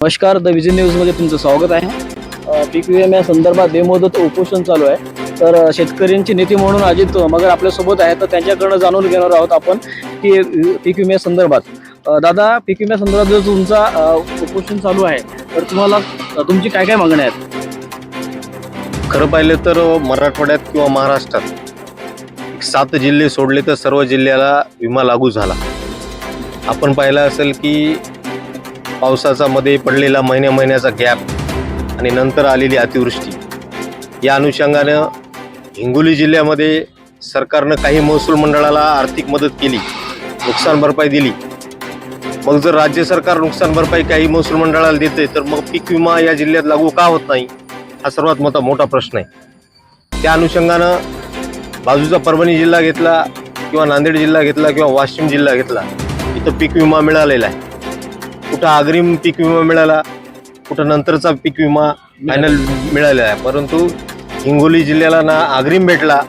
नमस्कार the vision न्यूजमध्ये तुमचं स्वागत आहे. पीक विम्या संदर्भात बेमुदत उपोषण चालू आहे. तर शेतकऱ्यांची शेतकऱ्यांचे नेते म्हणून अजित मगर आपल्यासोबत आहे तर त्यांच्याकडनं जाणून घेणार आहोत आपण की पीक विम्या संदर्भात. दादा पीक विम्या संदर्भात जो तुमचा उपोषण चालू आहे तर तुम्हाला तुमची काय काय मागण्या आहेत? खरं पाहिलं तर मराठवाड्यात किंवा महाराष्ट्रात सात जिल्हे सोडले तर सर्व जिल्ह्याला विमा लागू झाला. आपण पाहिलं असेल की पावसाचा मध्ये पडलेला महिन्या महिन्याचा गॅप आणि नंतर आलेली अतिवृष्टी. या अनुषंगानं हिंगोली जिल्ह्यामध्ये सरकारनं काही महसूल मंडळाला आर्थिक मदत केली नुकसान भरपाई दिली. मग जर राज्य सरकार नुकसान भरपाई काही महसूल मंडळाला देते तर मग पीक विमा या जिल्ह्यात लागू का होत नाही? हा सर्वात मोठा मोठा प्रश्न आहे. त्या अनुषंगानं बाजूचा परभणी जिल्हा घेतला किंवा नांदेड जिल्हा घेतला किंवा वाशिम जिल्हा घेतला इथं पीक विमा मिळालेला आहे. कुठं अग्रिम पीक विमा मिळाला कुठं नंतरचा पीक विमा फायनल मिळालेला आहे. परंतु हिंगोली जिल्ह्याला ना अग्रिम भेटला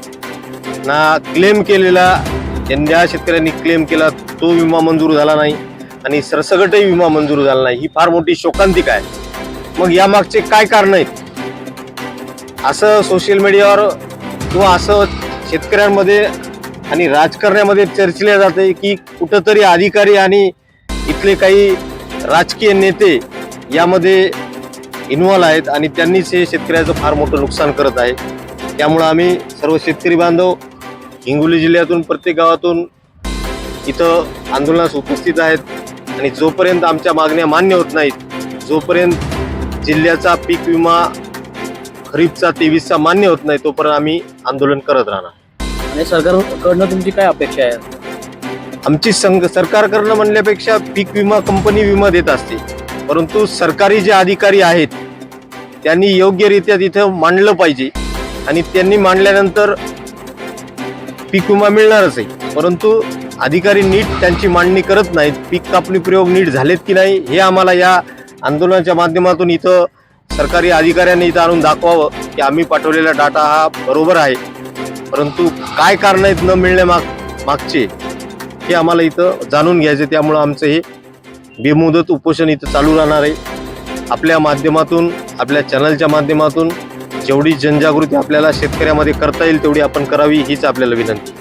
ना क्लेम केलेला ज्या ज्या शेतकऱ्यांनी क्लेम केला तो विमा मंजूर झाला नाही आणि सरसगटही विमा मंजूर झाला नाही. ही फार मोठी शोकांतिका आहे. मग यामागचे काय कारण आहेत? असं सोशल मीडियावर किंवा असं शेतकऱ्यांमध्ये आणि राजकारण्यामध्ये चर्चिले जाते की कुठंतरी अधिकारी आणि इथले काही राजकीय नेते यामध्ये इन्व्हॉल्व आहेत आणि त्यांनीच हे शेतकऱ्याचं फार मोठं नुकसान करत आहे. त्यामुळं आम्ही सर्व शेतकरी बांधव हिंगोली जिल्ह्यातून प्रत्येक गावातून इथं आंदोलनास उपस्थित आहेत आणि जोपर्यंत आमच्या मागण्या मान्य होत नाहीत जोपर्यंत जिल्ह्याचा पीक विमा खरीपचा तेवीसचा मान्य होत नाही तोपर्यंत आम्ही आंदोलन करत राहणार. आणि सरकारकडनं तुमची काय अपेक्षा आहे? आमची संघ सरकारकडनं म्हणल्यापेक्षा पीक विमा कंपनी विमा देत असते. परंतु सरकारी जे अधिकारी आहेत त्यांनी योग्यरित्या तिथं मांडलं पाहिजे. आणि त्यांनी मांडल्यानंतर पीक विमा मिळणारच आहे. परंतु अधिकारी नीट त्यांची मांडणी करत नाहीत. पीक कापणी प्रयोग नीट झालेत की नाही हे आम्हाला या आंदोलनाच्या माध्यमातून इथं सरकारी अधिकाऱ्यांनी इथं आणून दाखवावं की आम्ही पाठवलेला डाटा हा बरोबर आहे. परंतु काय कारण आहेत न मिळणे माग मागचे हे आम्हाला इथं जाणून घ्यायचं त्यामुळं आमचं हे बेमुदत उपोषण इथं चालू राहणार आहे. आपल्या माध्यमातून आपल्या चॅनलच्या माध्यमातून जेवढी जनजागृती आपल्याला शेतकऱ्यामध्ये करता येईल तेवढी आपण करावी हीच आपल्याला विनंती.